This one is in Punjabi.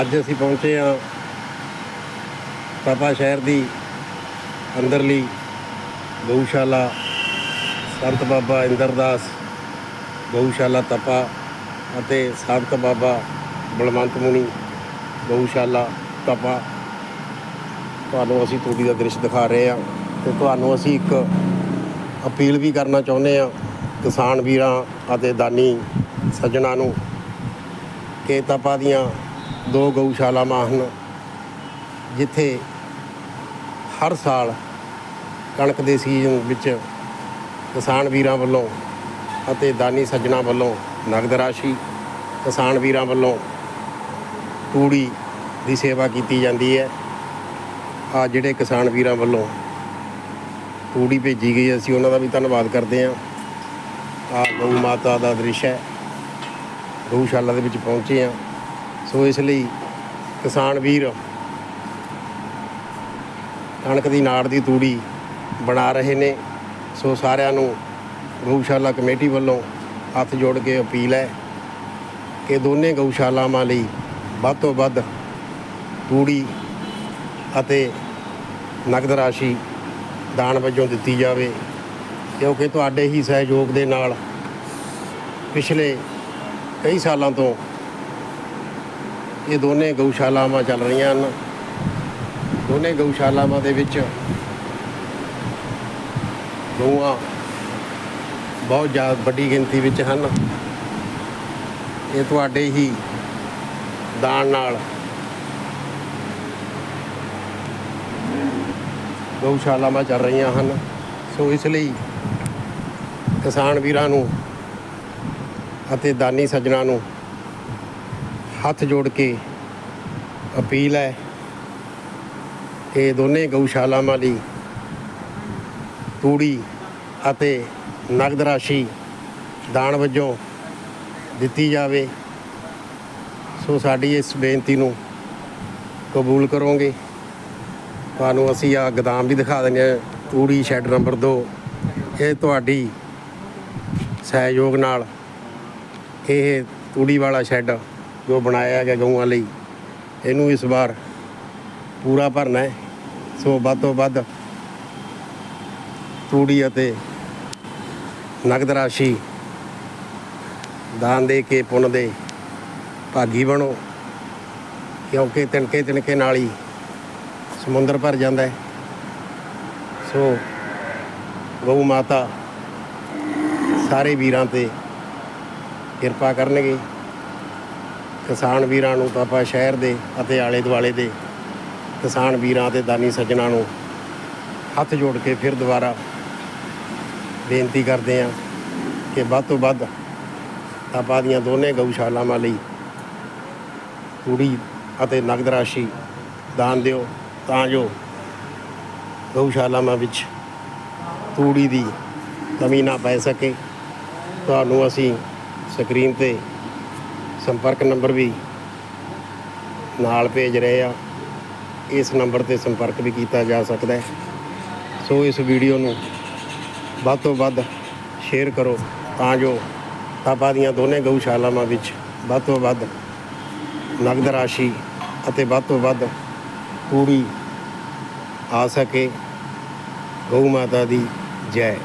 ਅੱਜ ਅਸੀਂ ਪਹੁੰਚੇ ਹਾਂ ਤਪਾ ਸ਼ਹਿਰ ਦੀ ਅੰਦਰਲੀ ਗਊਸ਼ਾਲਾ ਸੰਤ ਬਾਬਾ ਇੰਦਰਦਾਸ ਗਊਸ਼ਾਲਾ ਤਪਾ ਅਤੇ ਸੰਤ ਬਾਬਾ ਬਲਵੰਤ ਮੁਨੀ ਗਊਸ਼ਾਲਾ ਤਪਾ। ਤੁਹਾਨੂੰ ਅਸੀਂ ਤੂੜੀ ਦਾ ਦ੍ਰਿਸ਼ ਦਿਖਾ ਰਹੇ ਹਾਂ ਤੇ ਤੁਹਾਨੂੰ ਅਸੀਂ ਇੱਕ ਅਪੀਲ ਵੀ ਕਰਨਾ ਚਾਹੁੰਦੇ ਹਾਂ ਕਿਸਾਨ ਵੀਰਾਂ ਅਤੇ ਦਾਨੀ ਸੱਜਣਾ ਨੂੰ ਕਿ ਤਪਾ ਦੀਆਂ ਦੋ ਗਊਸ਼ਾਲਾਵਾਂ ਹਨ, ਜਿੱਥੇ ਹਰ ਸਾਲ ਕਣਕ ਦੇ ਸੀਜ਼ਨ ਵਿੱਚ ਕਿਸਾਨ ਵੀਰਾਂ ਵੱਲੋਂ ਅਤੇ ਦਾਨੀ ਸੱਜਣਾ ਵੱਲੋਂ ਨਗਦ ਰਾਸ਼ੀ ਕਿਸਾਨ ਵੀਰਾਂ ਵੱਲੋਂ ਤੂੜੀ ਦੀ ਸੇਵਾ ਕੀਤੀ ਜਾਂਦੀ ਹੈ। ਆ ਜਿਹੜੇ ਕਿਸਾਨ ਵੀਰਾਂ ਵੱਲੋਂ ਤੂੜੀ ਭੇਜੀ ਗਈ ਅਸੀਂ ਉਹਨਾਂ ਦਾ ਵੀ ਧੰਨਵਾਦ ਕਰਦੇ ਹਾਂ। ਆ ਗਊ ਮਾਤਾ ਦਾ ਦ੍ਰਿਸ਼ ਹੈ। ਗਊਸ਼ਾਲਾ ਦੇ ਵਿੱਚ ਪਹੁੰਚੇ ਹਾਂ। ਸੋ ਇਸ ਲਈ ਕਿਸਾਨ ਵੀਰ ਕਣਕ ਦੀ ਨਾੜ ਦੀ ਤੂੜੀ ਬਣਾ ਰਹੇ ਨੇ। ਸੋ ਸਾਰਿਆਂ ਨੂੰ ਗਊਸ਼ਾਲਾ ਕਮੇਟੀ ਵੱਲੋਂ ਹੱਥ ਜੋੜ ਕੇ ਅਪੀਲ ਹੈ ਕਿ ਦੋਨੇ ਗਊਸ਼ਾਲਾਵਾਂ ਲਈ ਵੱਧ ਤੋਂ ਵੱਧ ਤੂੜੀ ਅਤੇ ਨਗਦ ਰਾਸ਼ੀ ਦਾਨ ਵਜੋਂ ਦਿੱਤੀ ਜਾਵੇ, ਕਿਉਂਕਿ ਤੁਹਾਡੇ ਹੀ ਸਹਿਯੋਗ ਦੇ ਨਾਲ ਪਿਛਲੇ ਕਈ ਸਾਲਾਂ ਤੋਂ ਇਹ ਦੋਨੇ ਗਊਸ਼ਾਲਾਵਾਂ ਚੱਲ ਰਹੀਆਂ ਹਨ। ਦੋਨੇ ਗਊਸ਼ਾਲਾਵਾਂ ਦੇ ਵਿੱਚ ਗਊਆਂ ਬਹੁਤ ਜ਼ਿਆਦਾ ਵੱਡੀ ਗਿਣਤੀ ਵਿੱਚ ਹਨ। ਇਹ ਤੁਹਾਡੇ ਹੀ ਦਾਨ ਨਾਲ ਗਊਸ਼ਾਲਾਵਾਂ ਚੱਲ ਰਹੀਆਂ ਹਨ। ਸੋ ਇਸ ਲਈ ਕਿਸਾਨ ਵੀਰਾਂ ਨੂੰ ਅਤੇ ਦਾਨੀ ਸੱਜਣਾ ਨੂੰ ਹੱਥ ਜੋੜ ਕੇ ਅਪੀਲ ਹੈ ਇਹ ਦੋਨੇ ਗਊਸ਼ਾਲਾਵਾਂ ਲਈ ਤੂੜੀ ਅਤੇ ਨਗਦ ਰਾਸ਼ੀ ਦਾਨ ਵਜੋਂ ਦਿੱਤੀ ਜਾਵੇ। ਸੋ ਸਾਡੀ ਇਸ ਬੇਨਤੀ ਨੂੰ ਕਬੂਲ ਕਰੋਗੇ। ਤੁਹਾਨੂੰ ਅਸੀਂ ਆ ਗਦਾਮ ਵੀ ਦਿਖਾ ਦਿੰਦੇ ਹਾਂ। ਤੂੜੀ ਸ਼ੈੱਡ ਨੰਬਰ 2 ਇਹ ਤੁਹਾਡੀ ਸਹਿਯੋਗ ਨਾਲ ਇਹ ਤੂੜੀ ਵਾਲਾ ਸ਼ੈੱਡ ਜੋ ਬਣਾਇਆ ਗਿਆ ਗਊਆਂ ਲਈ, ਇਹਨੂੰ ਇਸ ਵਾਰ ਪੂਰਾ ਭਰਨਾ ਹੈ। ਸੋ ਵੱਧ ਤੋਂ ਵੱਧ ਤੂੜੀ ਅਤੇ ਨਗਦ ਰਾਸ਼ੀ ਦਾਨ ਦੇ ਕੇ ਪੁੰਨ ਦੇ ਭਾਗੀ ਬਣੋ, ਕਿਉਂਕਿ ਤਿਣਕੇ ਤਿਣਕੇ ਨਾਲ ਹੀ ਸਮੁੰਦਰ ਭਰ ਜਾਂਦਾ ਹੈ। ਸੋ ਗਊ ਮਾਤਾ ਸਾਰੇ ਵੀਰਾਂ ਤੇ ਕਿਰਪਾ ਕਰਨਗੇ। ਕਿਸਾਨ ਵੀਰਾਂ ਨੂੰ ਤਾਂ ਆਪਾਂ ਸ਼ਹਿਰ ਦੇ ਅਤੇ ਆਲੇ ਦੁਆਲੇ ਦੇ ਕਿਸਾਨ ਵੀਰਾਂ ਤੇ ਦਾਨੀ ਸੱਜਣਾ ਨੂੰ ਹੱਥ ਜੋੜ ਕੇ ਫਿਰ ਦੁਬਾਰਾ ਬੇਨਤੀ ਕਰਦੇ ਹਾਂ ਕਿ ਵੱਧ ਤੋਂ ਵੱਧ ਆਪਾਂ ਦੀਆਂ ਦੋਨੇ ਗਊਸ਼ਾਲਾਵਾਂ ਲਈ ਤੂੜੀ ਅਤੇ ਨਗਦ ਰਾਸ਼ੀ ਦਾਨ ਦਿਓ ਤਾਂ ਜੋ ਗਊਸ਼ਾਲਾਵਾਂ ਵਿੱਚ ਤੂੜੀ ਦੀ ਕਮੀ ਨਾ ਪੈ ਸਕੇ। ਤੁਹਾਨੂੰ ਅਸੀਂ ਸਕਰੀਨ ਤੇ ਸੰਪਰਕ ਨੰਬਰ ਵੀ ਨਾਲ ਭੇਜ ਰਹੇ ਆ। ਇਸ ਨੰਬਰ ਤੇ ਸੰਪਰਕ ਵੀ ਕੀਤਾ ਜਾ ਸਕਦਾ ਹੈ। ਸੋ ਇਸ ਵੀਡੀਓ ਨੂੰ ਵੱਧ ਤੋਂ ਵੱਧ ਸ਼ੇਅਰ ਕਰੋ ਤਾਂ ਜੋ ਤਾਪਾ ਦੀਆਂ ਦੋਨੇ ਗਊਸ਼ਾਲਾਵਾਂ ਵਿੱਚ ਵੱਧ ਤੋਂ ਵੱਧ ਨਗਦ ਰਾਸ਼ੀ ਅਤੇ ਵੱਧ ਤੋਂ ਵੱਧ ਤੂੜੀ ਆ ਸਕੇ। ਗਊ ਮਾਤਾ ਦੀ ਜੈ।